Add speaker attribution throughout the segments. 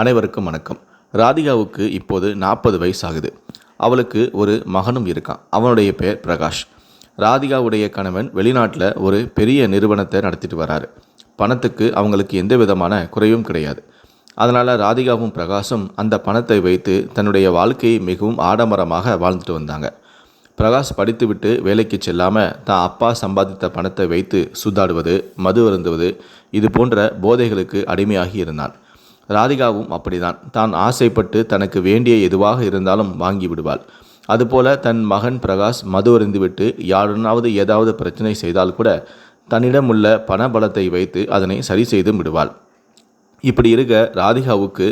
Speaker 1: அனைவருக்கும் வணக்கம். ராதிகாவுக்கு இப்போது நாற்பது வயசு ஆகுது அவளுக்கு ஒரு மகனும் இருக்கான். அவனுடைய பெயர் பிரகாஷ். ராதிகாவுடைய கணவன் வெளிநாட்டில் ஒரு பெரிய நிறுவனத்தை நடத்திட்டு வராரு. பணத்துக்கு அவங்களுக்கு எந்த விதமான குறைவும் கிடையாது. அதனால் ராதிகாவும் பிரகாஷும் அந்த பணத்தை வைத்து தன்னுடைய வாழ்க்கையை மிகவும் ஆடம்பரமாக வாழ்ந்துட்டு வந்தாங்க. பிரகாஷ் படித்துவிட்டு வேலைக்கு செல்லாமல் தான் அப்பா சம்பாதித்த பணத்தை வைத்து சூதாடுவது மது அருந்துவது இது போன்ற போதைகளுக்கு அடிமையாகி இருந்தான். ராதிகாவும் அப்படிதான். தான் ஆசைப்பட்டு தனக்கு வேண்டிய எதுவாக இருந்தாலும் வாங்கி விடுவாள். அதுபோல தன் மகன் பிரகாஷ் மது அறிந்துவிட்டு யாருனாவது ஏதாவது பிரச்சனை செய்தால் கூட தன்னிடம் உள்ள பணபலத்தை வைத்து அதனை சரி செய்து விடுவாள். இப்படி இருக்க ராதிகாவுக்கு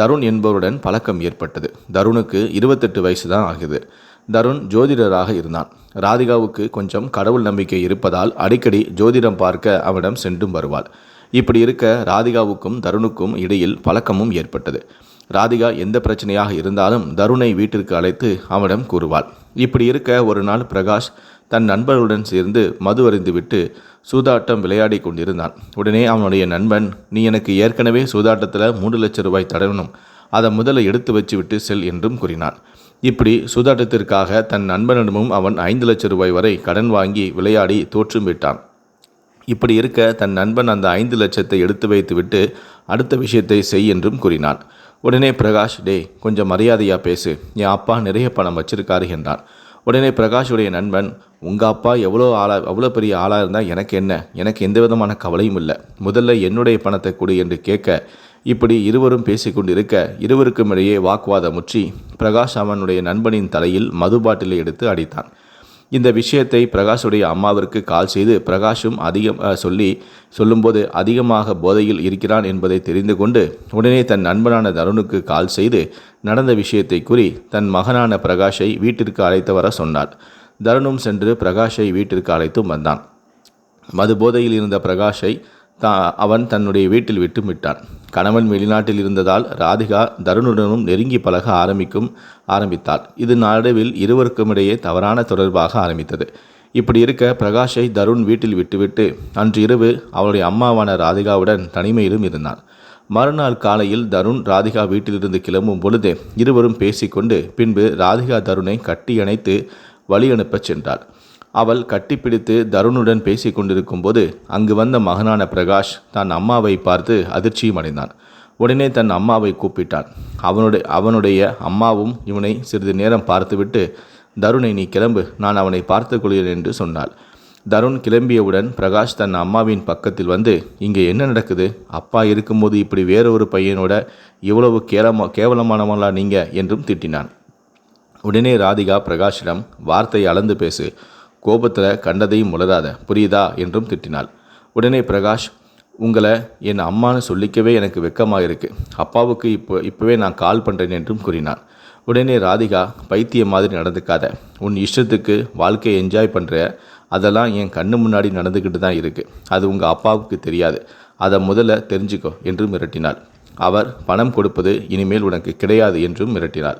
Speaker 1: தருண் என்பவருடன் பழக்கம் ஏற்பட்டது. தருணுக்கு இருபத்தெட்டு வயசு தான் ஆகுது. தருண் ஜோதிடராக இருந்தான். ராதிகாவுக்கு கொஞ்சம் கடவுள் நம்பிக்கை இருப்பதால் அடிக்கடி ஜோதிடம் பார்க்க அவனிடம் சென்றும் வருவாள். இப்படி இருக்க ராதிகாவுக்கும் தருணுக்கும் இடையில் பழக்கமும் ஏற்பட்டது. ராதிகா எந்த பிரச்சனையாக இருந்தாலும் தருணை வீட்டிற்கு அழைத்து அவனிடம் கூறுவாள். இப்படி இருக்க ஒரு நாள் பிரகாஷ் தன் நண்பர்களுடன் சேர்ந்து மது அறிந்துவிட்டு சூதாட்டம் விளையாடி கொண்டிருந்தான். உடனே அவனுடைய நண்பன் நீ எனக்கு ஏற்கனவே சூதாட்டத்தில் மூன்று லட்சம் ரூபாய் தடவணும் அதை முதல்ல எடுத்து வச்சு விட்டு செல் என்றும் கூறினான். இப்படி சூதாட்டத்திற்காக தன் நண்பனிடமும் அவன் ஐந்து லட்சம் ரூபாய் வரை கடன் வாங்கி விளையாடி தோற்றும் விட்டான் இப்படி இருக்க தன் நண்பன் அந்த ஐந்து லட்சத்தை எடுத்து வைத்துவிட்டு அடுத்த விஷயத்தை செய் என்றும் கூறினான். உடனே பிரகாஷ் டே கொஞ்சம் மரியாதையாக பேசு. என் அப்பா நிறைய பணம் வச்சிருக்காரு என்றான். உடனே பிரகாஷுடைய நண்பன் உங்கள் அப்பா எவ்வளோ ஆளா அவ்வளோ பெரிய ஆளாக இருந்தால் எனக்கு என்ன? எனக்கு எந்த விதமான கவலையும் இல்லை. முதல்ல என்னுடைய பணத்தை கொடு என்று கேட்க இப்படி இருவரும் பேசிக்கொண்டிருக்க இருவருக்கும் இடையே வாக்குவாதம் முற்றி பிரகாஷ் அவனுடைய நண்பனின் தலையில் மது பாட்டிலை எடுத்து அடித்தான். இந்த விஷயத்தை பிரகாஷுடைய அம்மாவிற்கு கால் செய்து பிரகாஷும் அதிகம் சொல்லி சொல்லும்போது அதிகமாக போதையில் இருக்கிறான் என்பதை தெரிந்து கொண்டு உடனே தன் நண்பனான தருணுக்கு கால் செய்து நடந்த விஷயத்தை கூறி தன் மகனான பிரகாஷை வீட்டிற்கு அழைத்து வர சொன்னார் தருணும் சென்று பிரகாஷை வீட்டிற்கு அழைத்தும் வந்தான். மது போதையில் இருந்த பிரகாஷை அவன் தன்னுடைய வீட்டில் விட்டுமிட்டான் கணவன் வெளிநாட்டில் இருந்ததால் ராதிகா தருணுடனும் நெருங்கி பழக ஆரம்பிக்கும் ஆரம்பித்தாள். இது நடுவில் இருவருக்கும் இடையே தவறான தொடர்பாக ஆரம்பித்தது. இப்படி இருக்க பிரகாஷை தருண் வீட்டில் விட்டுவிட்டு அன்று இரவு அவளுடைய அம்மாவான ராதிகாவுடன் தனிமையிலும் இருந்தான். மறுநாள் காலையில் தருண் ராதிகா வீட்டிலிருந்து கிளம்பும் பொழுது இருவரும் பேசிக்கொண்டு பின்பு ராதிகா தருணை கட்டி அணைத்து வழி அனுப்பச் சென்றாள். அவள் கட்டிப்பிடித்து தருணுடன் பேசி கொண்டிருக்கும்போது அங்கு வந்த மகனான பிரகாஷ் தன் அம்மாவை பார்த்து அதிர்ச்சியும் அடைந்தான். உடனே தன் அம்மாவை கூப்பிட்டான். அவனுடைய அவனுடைய அம்மாவும் இவனை சிறிது நேரம் பார்த்துவிட்டு தருணை நீ கிளம்பு. நான் அவனை பார்த்து கொள்கிறேன் என்று சொன்னாள். தருண் கிளம்பியவுடன் பிரகாஷ் தன் அம்மாவின் பக்கத்தில் வந்து இங்கே என்ன நடக்குது? அப்பா இருக்கும்போது இப்படி வேறொரு பையனோட இவ்வளவு கேளமா கேவலமானவங்களா நீங்க? என்றும் திட்டினான். உடனே ராதிகா பிரகாஷிடம் வார்த்தை அளந்து பேசு. கோபத்தில் கண்டதையும் உளராத புரியுதா? என்றும் திட்டினாள். உடனே பிரகாஷ் உங்களை என் அம்மான்னு சொல்லிக்கவே எனக்கு வெக்கமாக இருக்கு அப்பாவுக்கு இப்போ இப்போவே நான் கால் பண்ணுறேன் என்றும் கூறினான் உடனே ராதிகா பைத்தியம் மாதிரி நடந்துக்காத. உன் இஷ்டத்துக்கு வாழ்க்கையை என்ஜாய் பண்ணுற அதெல்லாம் என் கண்ணு முன்னாடி நடந்துக்கிட்டு தான் இருக்குது அது உங்கள் அப்பாவுக்கு தெரியாது. அதை முதல்ல தெரிஞ்சுக்கோ என்று மிரட்டினாள். அவர் பணம் கொடுப்பது இனிமேல் உனக்கு கிடையாது என்றும் மிரட்டினார்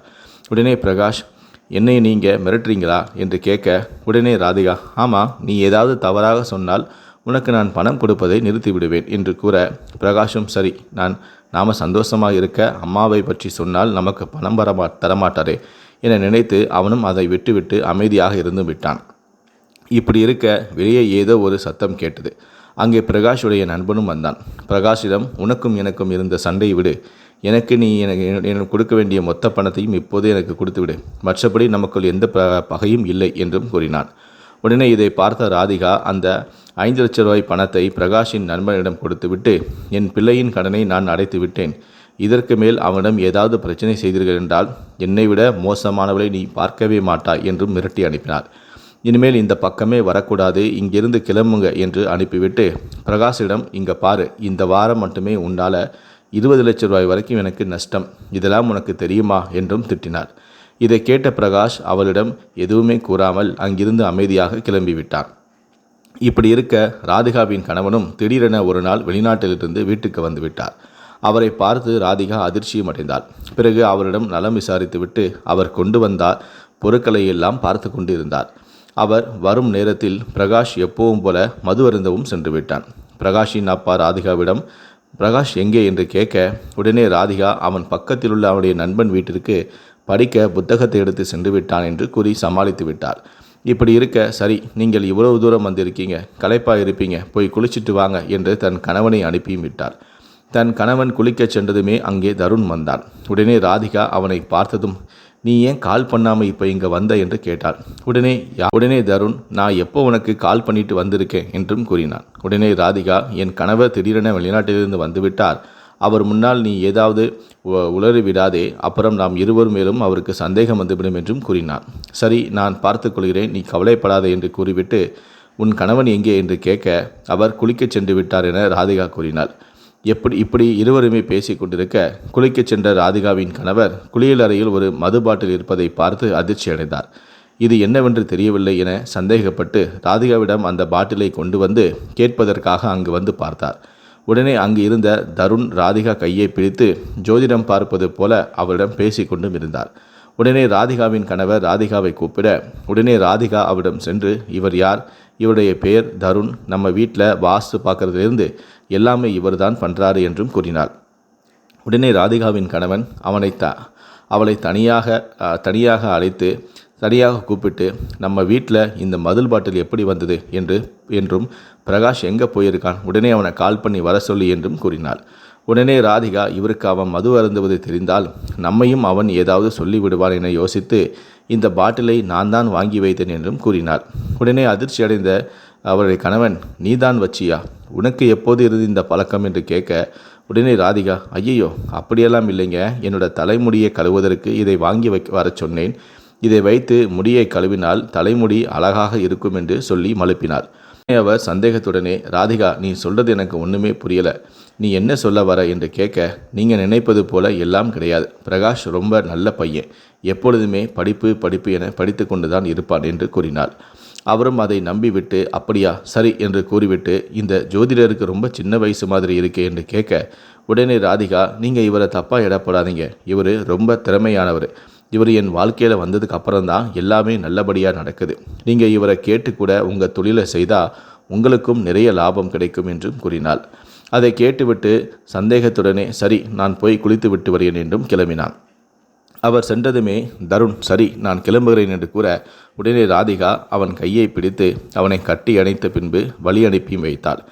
Speaker 1: உடனே பிரகாஷ் என்னை நீங்கள் மிரட்டுறீங்களா என்று கேட்க உடனே ராதிகா ஆமாம் நீ ஏதாவது தவறாக சொன்னால் உனக்கு நான் பணம் கொடுப்பதை நிறுத்திவிடுவேன் என்று கூற பிரகாஷும் சரி நான் நாம் சந்தோஷமாக இருக்க அம்மாவை பற்றி சொன்னால் நமக்கு பணம் வரமா தரமாட்டாரே என நினைத்து அவனும் அதை விட்டுவிட்டு அமைதியாக இருந்து விட்டான். இப்படி இருக்க வெளியே ஏதோ ஒரு சத்தம் கேட்டது. அங்கே பிரகாஷுடைய நண்பனும் வந்தான். பிரகாஷிடம் உனக்கும் எனக்கும் இருந்த சண்டை விடு. எனக்கு நீ எனக்கு எனக்கு கொடுக்க வேண்டிய மொத்த பணத்தையும் இப்போதே எனக்கு கொடுத்துவிடு. மற்றபடி நமக்குள் எந்த ப- பகையும் இல்லை என்றும் கூறினான். உடனே இதை பார்த்த ராதிகா அந்த ஐந்து லட்சம் ரூபாய் பணத்தை பிரகாஷின் நண்பனிடம் கொடுத்துவிட்டு என் பிள்ளையின் கடனை நான் அடைத்து விட்டேன். இதற்கு மேல் அவனிடம் ஏதாவது பிரச்சனை செய்தீர்கள் என்றால் என்னை விட மோசமானவளை நீ பார்க்கவே மாட்டாய் என்றும் மிரட்டி அனுப்பினார். இனிமேல் இந்த பக்கமே வரக்கூடாது. இங்கிருந்து கிளம்புங்க என்று அனுப்பிவிட்டு பிரகாஷிடம் இங்கே பாரு. இந்த வாரம் மட்டுமே உன்னால் இருபது லட்சம் ரூபாய் வரைக்கும் எனக்கு நஷ்டம். இதெல்லாம் உனக்கு தெரியுமா? என்றும் திட்டினார். இதை கேட்ட பிரகாஷ் அவளிடம் எதுவுமே கூறாமல் அங்கிருந்து அமைதியாக கிளம்பிவிட்டான். இப்படி இருக்க ராதிகாவின் கணவனும் திடீரென ஒரு நாள் வெளிநாட்டிலிருந்து வீட்டுக்கு வந்துவிட்டார் அவரை பார்த்து ராதிகா அதிர்ச்சியும் அடைந்தாள். பிறகு அவரிடம் நலம் விசாரித்துவிட்டு அவர் கொண்டு வந்தார். பொருட்களை எல்லாம் பார்த்து கொண்டு இருந்தார் அவர் வரும் நேரத்தில் பிரகாஷ் எப்பவும் போல மது அருந்தவும் சென்று விட்டான். பிரகாஷின் அப்பா ராதிகாவிடம் பிரகாஷ் எங்கே என்று கேட்க உடனே ராதிகா அவன் பக்கத்தில் உள்ள அவனுடைய நண்பன் வீட்டிற்கு படிக்க புத்தகத்தை எடுத்து சென்று விட்டான் என்று கூறி சமாளித்து விட்டார் இப்படி இருக்க சரி நீங்கள் இவ்வளவு தூரம் வந்திருக்கீங்க களைப்பாக இருப்பீங்க போய் குளிச்சிட்டு வாங்க என்று தன் கணவனை அனுப்பியும் விட்டார் தன் கணவன் குளிக்கச் சென்றதுமே அங்கே தருண் வந்தான். உடனே ராதிகா அவனை பார்த்ததும் நீ ஏன் கால் பண்ணாமல் இப்போ இங்கே வந்த என்று கேட்டாள். உடனே யா உடனே தருண் நான் எப்போ உனக்கு கால் பண்ணிட்டு வந்திருக்கேன்? என்றும் கூறினான். உடனே ராதிகா என் கணவர் திடீரென வெளிநாட்டிலிருந்து வந்துவிட்டார். அவர் முன்னால் நீ ஏதாவது உ- உளறி விடாதே. அப்புறம் நாம் இருவர் மேலும் அவருக்கு சந்தேகம் வந்துவிடும் என்றும் கூறினார் சரி நான் பார்த்துக்கொள்கிறேன் நீ கவலைப்படாதே என்று கூறிவிட்டு உன் கணவன் எங்கே? என்று கேட்க அவர் குளிக்கச் சென்று விட்டார் என ராதிகா கூறினாள். எப்படி இப்படி இருவருமே பேசிக் கொண்டிருக்க குளிக்கச் சென்ற ராதிகாவின் கணவர் குளியல் அறையில் ஒரு மது பாட்டில் இருப்பதை பார்த்து அதிர்ச்சி அடைந்தார். இது என்னவென்று தெரியவில்லை என சந்தேகப்பட்டு ராதிகாவிடம் அந்த பாட்டிலை கொண்டு வந்து கேட்பதற்காக அங்கு வந்து பார்த்தார். உடனே அங்கு இருந்த தருண் ராதிகா கையை பிடித்து ஜோதிடம் பார்ப்பது போல அவரிடம் பேசிக்கொண்டும் இருந்தார். உடனே ராதிகாவின் கணவர் ராதிகாவை கூப்பிட உடனே ராதிகா அவரிடம் சென்று இவர் யார்? இவருடைய பெயர் தருண். நம்ம வீட்டில் வாஸ்து பார்க்குறதுலேருந்து எல்லாமே இவர்தான் பண்ணுறாரு என்றும் கூறினார் உடனே ராதிகாவின் கணவன் அவனை த அவளை தனியாக தனியாக அழைத்து தனியாக கூப்பிட்டு நம்ம வீட்டில் இந்த மதுள் பாட்டில் எப்படி வந்தது என்று என்றும் பிரகாஷ் எங்கே போயிருக்கான்? உடனே அவனை கால் பண்ணி வர சொல்லி என்றும் கூறினாள். உடனே ராதிகா இவருக்கு அவன் மது அருந்துவது தெரிந்தால் நம்மையும் அவன் ஏதாவது சொல்லிவிடுவான் என யோசித்து இந்த பாட்டிலை நான் தான் வாங்கி வைத்தேன் என்றும் கூறினார் உடனே அதிர்ச்சியடைந்த அவருடைய கணவன் நீதான் வச்சியா? உனக்கு எப்போது இருந்து இந்த பழக்கம்? என்று கேட்க உடனே ராதிகா ஐயையோ அப்படியெல்லாம் இல்லைங்க. என்னோட தலைமுடியை கழுவுவதற்கு இதை வாங்கி வைக்க வரச் சொன்னேன். இதை வைத்து முடியை கழுவினால் தலைமுடி அழகாக இருக்கும் என்று சொல்லி மழுப்பினார் அவர் சந்தேகத்துடனே ராதிகா நீ சொல்றது எனக்கு ஒன்றுமே புரியல. நீ என்ன சொல்ல வர? என்று கேட்க நீங்கள் நினைப்பது போல எல்லாம் கிடையாது. பிரகாஷ் ரொம்ப நல்ல பையன். எப்பொழுதுமே படிப்பு படிப்பு என படித்து கொண்டுதான் இருப்பான் என்று கூறினார் அவரும் அதை நம்பிவிட்டு அப்படியா சரி என்று கூறிவிட்டு இந்த ஜோதிடருக்கு ரொம்ப சின்ன வயசு மாதிரி இருக்கே என்று கேட்க உடனே ராதிகா நீங்கள் இவரை தப்பாக இடப்படாதீங்க இவர் ரொம்ப திறமையானவர். இவர் என் வாழ்க்கையில் வந்ததுக்கு அப்புறம் தான் எல்லாமே நல்லபடியாக நடக்குது. நீங்கள் இவரை கேட்டு கூட உங்கள் தொழிலை செய்தால் உங்களுக்கும் நிறைய லாபம் கிடைக்கும் என்றும் கூறினாள். அதை கேட்டுவிட்டு சந்தேகத்துடனே சரி நான் போய் குளித்து விட்டு வருகிறேன் என்றும் கிளம்பினான். அவர் சென்றதுமே தருண் சரி நான் கிளம்புகிறேன் என்று கூற உடனே ராதிகா அவன் கையை பிடித்து அவனை கட்டி அணைத்த பின்பு வழி அனுப்பியும் வைத்தாள்.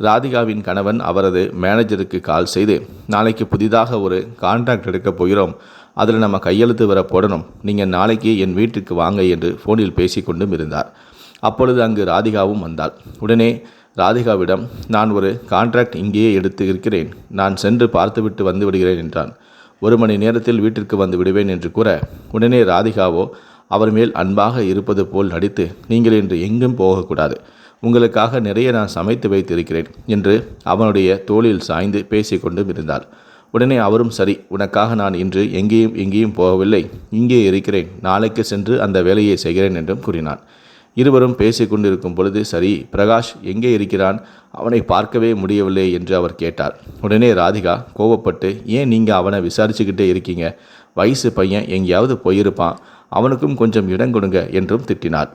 Speaker 1: ராதிகாவின் கணவன் அவரது மேனேஜருக்கு கால் செய்து நாளைக்கு புதிதாக ஒரு கான்ட்ராக்ட் எடுக்கப் போகிறோம். அதில் நம்ம கையெழுத்து வர போடணும். நீங்கள் நாளைக்கு என் வீட்டுக்கு வாங்க என்று ஃபோனில் பேசிக்கொண்டும் இருந்தார். அப்பொழுது அங்கு ராதிகாவும் வந்தாள். உடனே ராதிகாவிடம் நான் ஒரு கான்ட்ராக்ட் இங்கேயே எடுத்து இருக்கிறேன். நான் சென்று பார்த்துவிட்டு வந்து விடுகிறேன் என்றான். ஒரு மணி நேரத்தில் வீட்டிற்கு வந்து விடுவேன் என்று கூற உடனே ராதிகாவோ அவர் மேல் அன்பாக இருப்பது போல் நடித்து நீங்கள் இன்று எங்கும் போகக்கூடாது. உங்களுக்காக நிறைய நான் சமைத்து வைத்திருக்கிறேன் என்று அவனுடைய தோளில் சாய்ந்து பேசிக்கொண்டும் இருந்தார் உடனே அவரும் சரி உனக்காக நான் இன்று எங்கேயும் எங்கேயும் போகவில்லை. இங்கே இருக்கிறேன். நாளைக்கு சென்று அந்த வேலையை செய்கிறேன் என்றும் கூறினான். இருவரும் பேசிக் கொண்டிருக்கும் பொழுது சரி பிரகாஷ் எங்கே இருக்கிறான்? அவனை பார்க்கவே முடியவில்லை என்று அவர் கேட்டார். உடனே ராதிகா கோவப்பட்டு ஏன் நீங்கள் அவனை விசாரிச்சுக்கிட்டே இருக்கீங்க? வயசு பையன் எங்கேயாவது போயிருப்பான். அவனுக்கும் கொஞ்சம் இடம் கொடுங்க என்றும் திட்டினார்.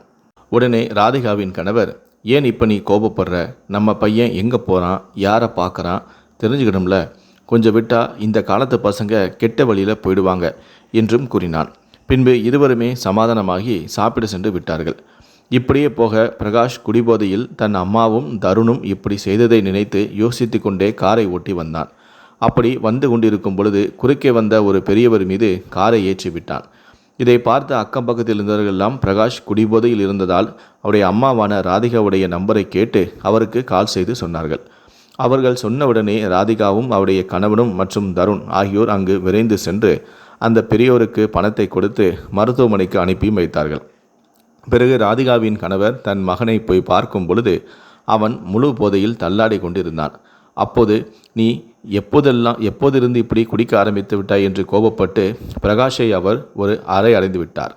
Speaker 1: உடனே ராதிகாவின் கணவர் ஏன் இப்போ நீ கோபப்படுற? நம்ம பையன் எங்கே போகிறான் யாரை பார்க்குறான்? தெரிஞ்சுக்கணும்ல. கொஞ்சம் விட்டால் இந்த காலத்து பசங்க கெட்ட வழியில் போயிடுவாங்க என்றும் கூறினான் பின்பு இருவருமே சமாதானமாகி சாப்பிட சென்று விட்டார்கள். இப்படியே போக பிரகாஷ் குடிபோதையில் தன் அம்மாவும் தருணும் இப்படி செய்ததை நினைத்து யோசித்து கொண்டே காரை ஓட்டி வந்தான். அப்படி வந்து கொண்டிருக்கும் பொழுது குறுக்கே வந்த ஒரு பெரியவர் மீது காரை ஏற்றி விட்டான். இதை பார்த்த அக்கம் பக்கத்தில் இருந்தவர்களெல்லாம் பிரகாஷ் குடிபோதையில் இருந்ததால் அவருடைய அம்மாவான ராதிகாவுடைய நம்பரை கேட்டு அவருக்கு கால் செய்து சொன்னார்கள். அவர்கள் சொன்னவுடனே ராதிகாவும் அவருடைய கணவனும் மற்றும் தருண் ஆகியோர் அங்கு விரைந்து சென்று அந்த பெரியோருக்கு பணத்தை கொடுத்து மருத்துவமனைக்கு அனுப்பியும் வைத்தார்கள். பிறகு ராதிகாவின் கணவர் தன் மகனை போய் பார்க்கும் பொழுது அவன் முழு போதையில் தள்ளாடி கொண்டிருந்தான். அப்போது நீ எப்போதெல்லாம் எப்போதிருந்து இப்படி குடிக்க ஆரம்பித்து விட்டாய்? என்று கோபப்பட்டு பிரகாஷை அவர் ஒரு அறை அடைந்து விட்டார்.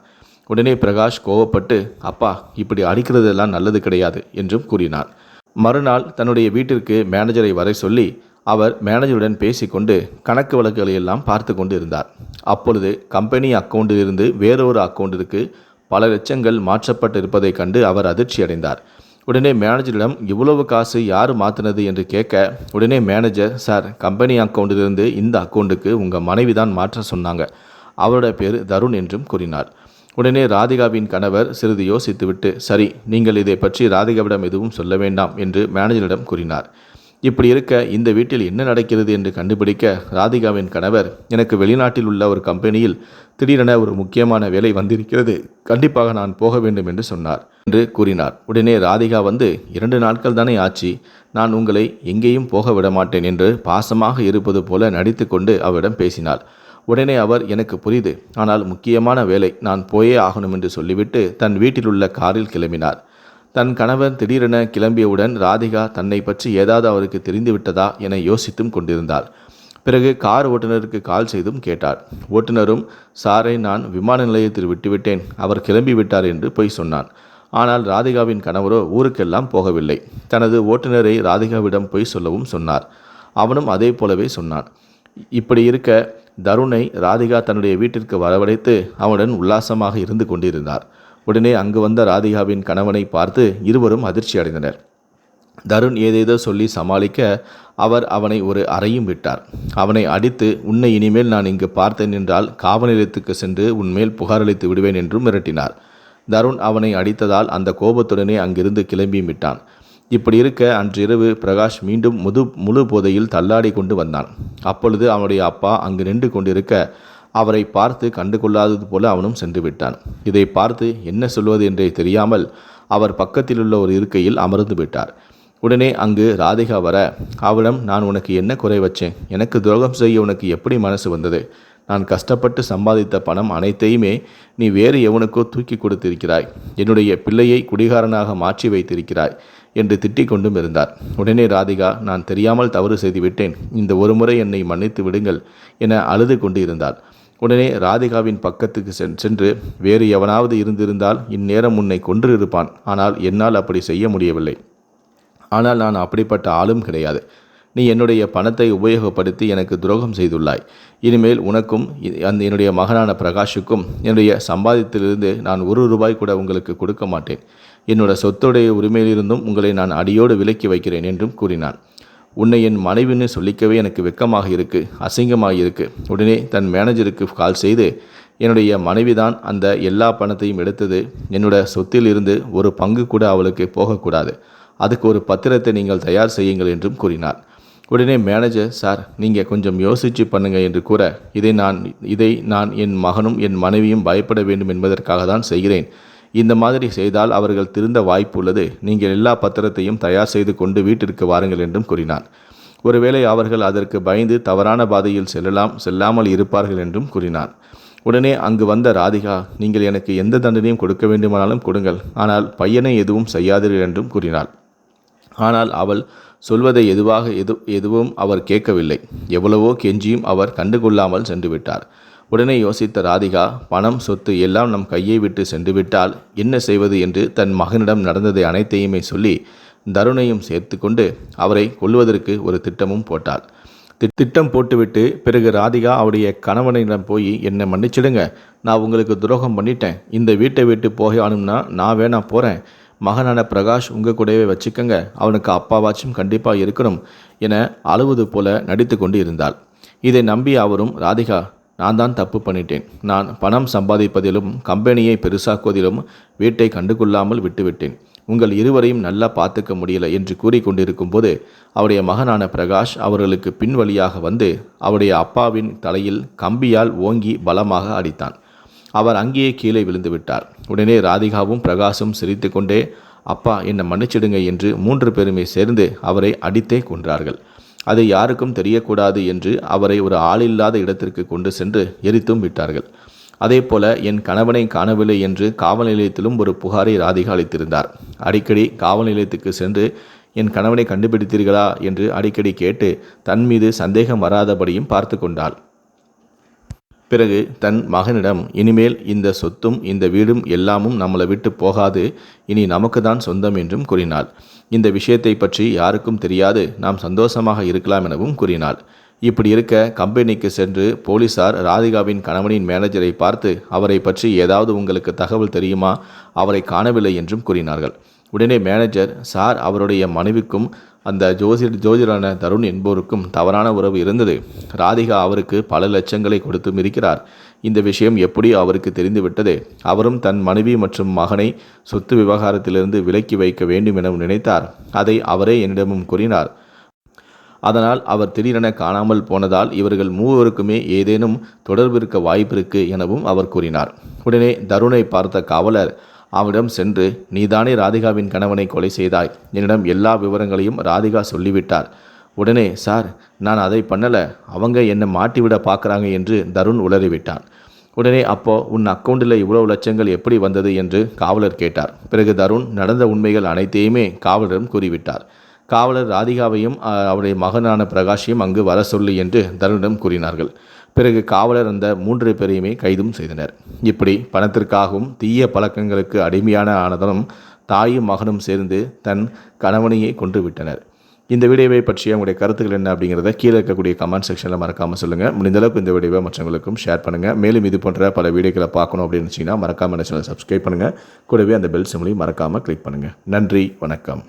Speaker 1: உடனே பிரகாஷ் கோபப்பட்டு அப்பா இப்படி அடிக்கிறதெல்லாம் நல்லது கிடையாது என்றும் கூறினார். மறுநாள் தன்னுடைய வீட்டிற்கு மேனேஜரை வரை சொல்லி அவர் மேனேஜருடன் பேசிக்கொண்டு கணக்கு வழக்குகளை எல்லாம் பார்த்து கொண்டு இருந்தார் அப்பொழுது கம்பெனி அக்கௌண்டிலிருந்து வேறொரு அக்கௌண்டிற்கு பல லட்சங்கள் மாற்றப்பட்டு இருப்பதைக் கண்டு அவர் அதிர்ச்சி அடைந்தார் உடனே மேனேஜரிடம் இவ்வளவு காசு யார் மாற்றினது என்று கேட்க உடனே மேனேஜர் சார் கம்பெனி அக்கௌண்ட்டிலிருந்து இந்த அக்கௌண்ட்டுக்கு உங்கள் மனைவி தான் மாற்ற சொன்னாங்க. அவரோட பேர் தருண் என்றும் கூறினார். உடனே ராதிகாவின் கணவர் சிறிது யோசித்துவிட்டு சரி நீங்கள் இதை பற்றி ராதிகாவிடம் எதுவும் சொல்ல வேண்டாம் என்று மேனேஜரிடம் கூறினார். இப்படி இருக்க இந்த வீட்டில் என்ன நடக்கிறது என்று கண்டுபிடிக்க ராதிகாவின் கணவர் எனக்கு வெளிநாட்டில் உள்ள ஒரு கம்பெனியில் திடீரென ஒரு முக்கியமான வேலை வந்திருக்கிறது. கண்டிப்பாக நான் போக வேண்டும் என்று சொன்னார் என்று கூறினார். உடனே ராதிகா வந்து இரண்டு நாட்கள் தானே ஆச்சு. நான் உங்களை எங்கேயும் போக விட மாட்டேன் என்று பாசமாக இருப்பது போல நடித்து கொண்டு அவரிடம் பேசினார். உடனே அவர் எனக்கு புரியுது. ஆனால் முக்கியமான வேலை. நான் போயே ஆகணும் என்று சொல்லிவிட்டு தன் வீட்டில் உள்ள காரில் கிளம்பினார். தன் கணவன் திடீரென கிளம்பியவுடன் ராதிகா தன்னை பற்றி ஏதாவது அவருக்கு தெரிந்துவிட்டதா என யோசித்தும் கொண்டிருந்தாள். பிறகு கார் ஓட்டுநருக்கு கால் செய்தும் கேட்டார். ஓட்டுநரும் சாரை நான் விமான நிலையத்தில் விட்டுவிட்டேன். அவர் கிளம்பிவிட்டார் என்று பொய் சொன்னான். ஆனால் ராதிகாவின் கணவரோ ஊருக்கெல்லாம் போகவில்லை. தனது ஓட்டுநரை ராதிகாவிடம் பொய் சொல்லவும் சொன்னார். அவனும் அதே போலவே சொன்னான். இப்படி இருக்க தருணை ராதிகா தன்னுடைய வீட்டிற்கு வரவழைத்து அவனுடன் உல்லாசமாக இருந்து கொண்டிருந்தார். உடனே அங்கு வந்த ராதிகாவின் கணவனை பார்த்து இருவரும் அதிர்ச்சி அடைந்தனர். தருண் ஏதேதோ சொல்லி சமாளிக்க அவர் அவனை ஒரு அறையும் விட்டார். அவனை அடித்து உன்னை இனிமேல் நான் இங்கு பார்த்தேன் என்றால் காவல் நிலையத்துக்கு சென்று உன்மேல் புகாரளித்து விடுவேன் என்றும் மிரட்டினார். தருண் அவனை அடித்ததால் அந்த கோபத்துடனே அங்கிருந்து கிளம்பியும் விட்டான். இப்படி இருக்க அன்றிரவு பிரகாஷ் மீண்டும் முது முழு போதையில் தள்ளாடி கொண்டு வந்தான். அப்பொழுது அவனுடைய அப்பா அங்கு நின்று கொண்டிருக்க அவரை பார்த்து கண்டுகொள்ளாதது போல அவனும் சென்று விட்டான். இதை பார்த்து என்ன சொல்வது என்றே தெரியாமல் அவர் பக்கத்திலுள்ள ஒரு இருக்கையில் அமர்ந்து விட்டார். உடனே அங்கு ராதிகா வர அவளிடம் நான் உனக்கு என்ன குறை வச்சேன்? எனக்கு துரோகம் செய்ய உனக்கு எப்படி மனசு வந்தது? நான் கஷ்டப்பட்டு சம்பாதித்த பணம் அனைத்தையுமே நீ வேறு எவனுக்கோ தூக்கி கொடுத்திருக்கிறாய். என்னுடைய பிள்ளையை குடிகாரனாக மாற்றி வைத்திருக்கிறாய் என்று திட்டிக் கொண்டும் இருந்தார். உடனே ராதிகா நான் தெரியாமல் தவறு செய்துவிட்டேன். இந்த ஒருமுறை என்னை மன்னித்து விடுங்கள் என அழுது கொண்டு இருந்தாள் உடனே ராதிகாவின் பக்கத்துக்கு சென்று வேறு எவனாவது இருந்திருந்தால் இந்நேரம் உன்னை கொன்று இருப்பான் ஆனால் என்னால் அப்படி செய்ய முடியவில்லை. ஆனால் நான் அப்படிப்பட்ட ஆளும் கிடையாது. நீ என்னுடைய பணத்தை உபயோகப்படுத்தி எனக்கு துரோகம் செய்துள்ளாய். இனிமேல் உனக்கும் அந்த என்னுடைய மகனான பிரகாஷுக்கும் என்னுடைய சம்பாதித்திலிருந்து நான் ஒரு ரூபாய் கூட உங்களுக்கு கொடுக்க மாட்டேன். என்னோட சொத்துடைய உரிமையிலிருந்தும் உங்களை நான் அடியோடு விலக்கி வைக்கிறேன் என்றும் கூறினான். உன்னை என் மனைவின்னு சொல்லிக்கவே எனக்கு வெக்கமாக இருக்குது அசிங்கமாக இருக்குது உடனே தன் மேனேஜருக்கு கால் செய்து என்னுடைய மனைவி தான் அந்த எல்லா பணத்தையும் எடுத்தது. என்னோட சொத்தில் இருந்து ஒரு பங்கு கூட அவளுக்கு போகக்கூடாது. அதுக்கு ஒரு பத்திரத்தை நீங்கள் தயார் செய்யுங்கள் என்றும் கூறினார் உடனே மேனேஜர் சார் நீங்கள் கொஞ்சம் யோசித்து பண்ணுங்க என்று கூற இதை நான் இதை நான் என் மகனும் என் மனைவியும் பயப்பட வேண்டும் என்பதற்காக தான் செய்கிறேன். இந்த மாதிரி செய்தால் அவர்கள் திருந்த வாய்ப்பு உள்ளது நீங்கள் எல்லா பத்திரத்தையும் தயார் செய்து கொண்டு வீட்டிற்கு வாருங்கள் என்றும் கூறினார் ஒருவேளை அவர்கள் அதற்கு பயந்து தவறான பாதையில் செல்லலாம் செல்லாமல் இருப்பார்கள் என்றும் கூறினார் உடனே அங்கு வந்த ராதிகா நீங்கள் எனக்கு எந்த தண்டனையும் கொடுக்க வேண்டுமானாலும் கொடுங்கள் ஆனால் பையனை எதுவும் செய்யாதீர்கள் என்றும் கூறினாள். ஆனால் அவள் சொல்வதை எதுவாக எது எதுவும் அவர் கேட்கவில்லை. எவ்வளவோ கெஞ்சியும் அவர் கண்டுகொள்ளாமல் சென்று விட்டார் உடனே யோசித்த ராதிகா பணம் சொத்து எல்லாம் நம் கையை விட்டு சென்றுவிட்டால் என்ன செய்வது? என்று தன் மகனிடம் நடந்ததை அனைத்தையுமே சொல்லி தருணையும் சேர்த்து கொண்டு அவரை கொல்வதற்கு ஒரு திட்டமும் போட்டாள். திட்டம் போட்டுவிட்டு பிறகு ராதிகா அவருடைய கணவனிடம் போய் என்னை மன்னிச்சிடுங்க நான் உங்களுக்கு துரோகம் பண்ணிட்டேன். இந்த வீட்டை விட்டு போகணும்னா நான் வேணா போகிறேன் மகனான பிரகாஷ் உங்கள் கூடவே வச்சுக்கோங்க. அவனுக்கு அப்பாவாச்சும் கண்டிப்பாக இருக்கணும் என அழுவது போல நடித்து கொண்டு இருந்தாள் இதை நம்பி அவரும் ராதிகா நான் தான் தப்பு பண்ணிட்டேன். நான் பணம் சம்பாதிப்பதிலும் கம்பெனியை பெருசாக்குவதிலும் வீட்டை கண்டுகொள்ளாமல் விட்டுவிட்டேன். உங்கள் இருவரையும் நல்லா பார்த்துக்க முடியல என்று கூறிக்கொண்டிருக்கும் போது அவருடைய மகனான பிரகாஷ் அவர்களுக்கு பின் வழியாக வந்து அவருடைய அப்பாவின் தலையில் கம்பியால் ஓங்கி பலமாக அடித்தான். அவர் அங்கேயே கீழே விழுந்து விட்டார். உடனே ராதிகாவும் பிரகாசும் சிரித்துக்கொண்டே அப்பா என்னை மன்னிச்சிடுங்க என்று மூன்று பேருமே சேர்ந்து அவரை அடித்தே கொன்றார்கள். அது யாருக்கும் தெரியக்கூடாது என்று அவரை ஒரு ஆளில்லாத இடத்திற்கு கொண்டு சென்று எரித்தும் விட்டார்கள். அதேபோல என் கணவனை காணவில்லை என்று காவல் நிலையத்திலும் ஒரு புகாரை ராதிகா அளித்திருந்தார். அடிக்கடி காவல் நிலையத்துக்கு சென்று என் கணவனை கண்டுபிடித்தீர்களா? என்று அடிக்கடி கேட்டு தன் மீது சந்தேகம் வராதபடியும் பார்த்து கொண்டாள். பிறகு தன் மகனிடம் இனிமேல் இந்த சொத்தும் இந்த வீடும் எல்லாமும் நம்மளை விட்டு போகாது. இனி நமக்கு தான் சொந்தம் என்றும் கூறினாள். இந்த விஷயத்தை பற்றி யாருக்கும் தெரியாது. நாம் சந்தோஷமாக இருக்கலாம் எனவும் கூறினாள். இப்படி இருக்க கம்பெனிக்கு சென்று போலீசார் ராதிகாவின் கணவனின் மேனேஜரை பார்த்து அவரை பற்றி ஏதாவது உங்களுக்கு தகவல் தெரியுமா? அவரை காணவில்லை என்றும் கூறினார்கள். உடனே மேனேஜர் சார் அவருடைய மனைவிக்கும் அந்த ஜோசி ஜோதிடரான தருண் என்போருக்கும் தவறான உறவு இருந்தது. ராதிகா அவருக்கு பல லட்சங்களை கொடுத்தும் இருக்கிறார் இந்த விஷயம் எப்படி அவருக்கு தெரிந்துவிட்டது? அவரும் தன் மனைவி மற்றும் மகனை சொத்து விவகாரத்திலிருந்து விலக்கி வைக்க வேண்டும் எனவும் நினைத்தார். அதை அவரே என்னிடமும் கூறினார். அதனால் அவர் திடீரென காணாமல் போனதால் இவர்கள் மூவருக்குமே ஏதேனும் தொடர்பு இருக்க வாய்ப்பிருக்கு எனவும் அவர் கூறினார். உடனே தருணை பார்த்த காவலர் அவரிடம் சென்று நீதானே ராதிகாவின் கணவனை கொலை செய்தாய். என்னிடம் எல்லா விவரங்களையும் ராதிகா சொல்லிவிட்டார். உடனே சார் நான் அதை பண்ணலை. அவங்க என்னை மாட்டிவிட பார்க்குறாங்க என்று தருண் உளறிவிட்டான். உடனே அப்போ உன் அக்கௌண்ட்டில் இவ்வளவு லட்சங்கள் எப்படி வந்தது? என்று காவலர் கேட்டார். பிறகு தருண் நடந்த உண்மைகள் அனைத்தையுமே காவலரிடம் கூறிவிட்டார். காவலர் ராதிகாவையும் அவருடைய மகனான பிரகாஷையும் அங்கு வர சொல்லு என்று தருணிடம் கூறினார்கள். பிறகு காவலர் அந்த மூன்று பேரையுமே கைதும் செய்தனர். இப்படி பணத்திற்காகவும் தீய பழக்கங்களுக்கு அடிமையான ஆனதனும் தாயும் மகனும் சேர்ந்து தன் கணவனையே கொன்று விட்டனர். இந்த வீடியோவை பற்றிய உங்களுடைய கருத்துக்கள் என்ன அப்படிங்கிறத கீழே இருக்கக்கூடிய கமெண்ட் செக்ஷனில் மறக்காமல் சொல்லுங்கள் முடிந்த அளவுக்கு இந்த வீடியோவை மற்றவங்களுக்கும் ஷேர் பண்ணுங்கள் மேலும் இது போன்ற பல வீடியோக்களை பார்க்கணும் அப்படின்னு நினச்சிங்கன்னா மறக்காமல் சேனல் சப்ஸ்கிரைப் பண்ணுங்கள் கூடவே அந்த பெல் சிம்லையும் மறக்காமல் கிளிக் பண்ணுங்கள் நன்றி வணக்கம்.